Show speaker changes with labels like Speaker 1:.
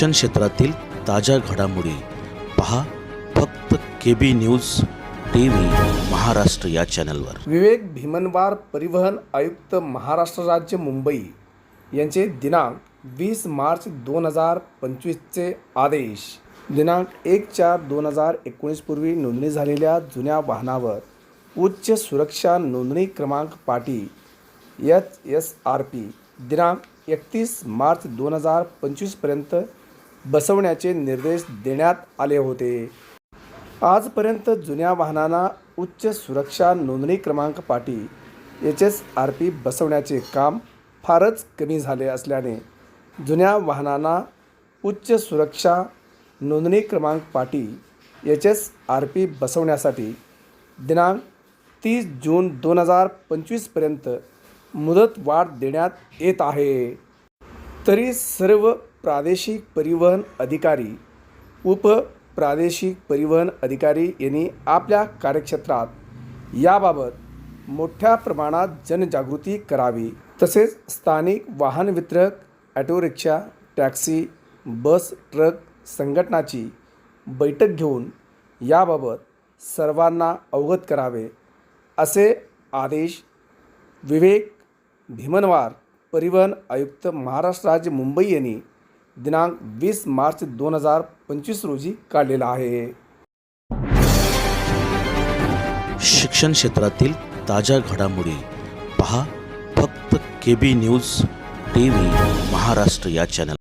Speaker 1: शिक्षण क्षेत्रातील ताज्या घडामोडी पहा फक्त K B news T V Maharashtra या चॅनलवर.
Speaker 2: विवेक भीमनवार परिवहन आयुक्त महाराष्ट्र राज्य मुंबई यांचे दिनांक वीस मार्च दोन हजार पंचवीसचे आदेश. दिनांक एक चार दोन हजार एकोणीसपूर्वी नोंदणी झालेल्या जुन्या वाहनावर उच्च सुरक्षा नोंदणी क्रमांक पाटी एच एस आर पी दिनांक एकतीस मार्च दोन हजार पंचवीसपर्यंत बसवण्याचे निर्देश देण्यात आले होते. आजपर्यंत जुन्या वाहनांना उच्च सुरक्षा नोंदणी क्रमांक पाटी एच एस आर पी बसवण्याचे काम फारच कमी झाले असल्याने जुन्या वाहनांना उच्च सुरक्षा नोंदणी क्रमांक पाटी एच एस आर पी बसवण्यासाठी दिनांक तीस जून दोन हजार पंचवीसपर्यंत मुदतवाढ देण्यात येत आहे. तरी सर्व प्रादेशिक परिवहन अधिकारी उप प्रादेशिक परिवहन अधिकारी यांनी आपल्या कार्यक्षेत्रात याबाबत मोठ्या प्रमाणात जनजागृती करावी. तसेच स्थानिक वाहन वितरक auto rickshaw taxi bus truck संघटनाची बैठक घेऊन याबाबत सर्वांना अवगत करावे असे आदेश विवेक भीमनवार परिवहन आयुक्त महाराष्ट्र राज्य मुंबई यांनी दिनांक वीस मार्च दोन हजार पंचवीस रोजी काढलेला आहे.
Speaker 1: शिक्षण क्षेत्रातील ताज्या घडामोडी पहा फक्त K B news T V Maharashtra या चॅनल